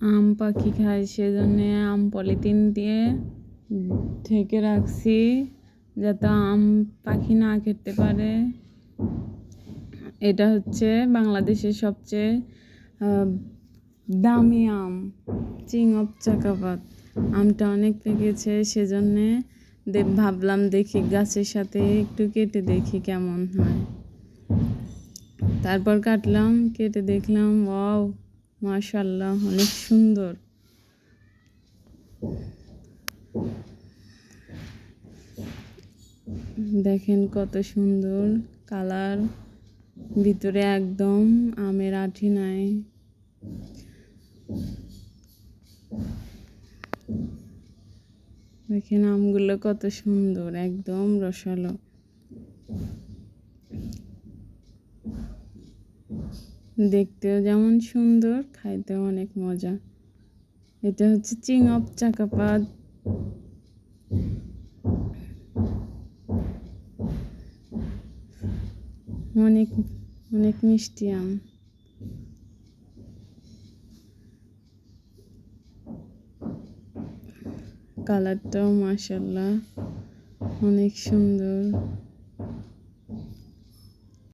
আম পাখি খায় সেজন্য আম পলিথিন দিয়ে ঢেকে রাখছি, যাতে আম পাখি না খেতে পারে। এটা হচ্ছে বাংলাদেশের সবচেয়ে দামি আম চিং অফ চাকাপাত আমটা অনেক পেকেছে সেজন্যে ভাবলাম দেখি গাছের সাথে একটু কেটে দেখি কেমন হয়। তারপর কাটলাম, কেটে দেখলাম, ওয়াও! মাশাল্লাহ অনেক সুন্দর। দেখেন কত সুন্দর কালার, ভিতরে একদম আমের আঠি নাই। দেখেন আমগুলো কত সুন্দর, একদম রসালো। দেখতেও যেমন সুন্দর, খাইতেও অনেক মজা। এটা হচ্ছে চিং অফ চাকাপাত। অনেক অনেক মিষ্টি আম। কালারটাও মাসাল্লাহ অনেক সুন্দর।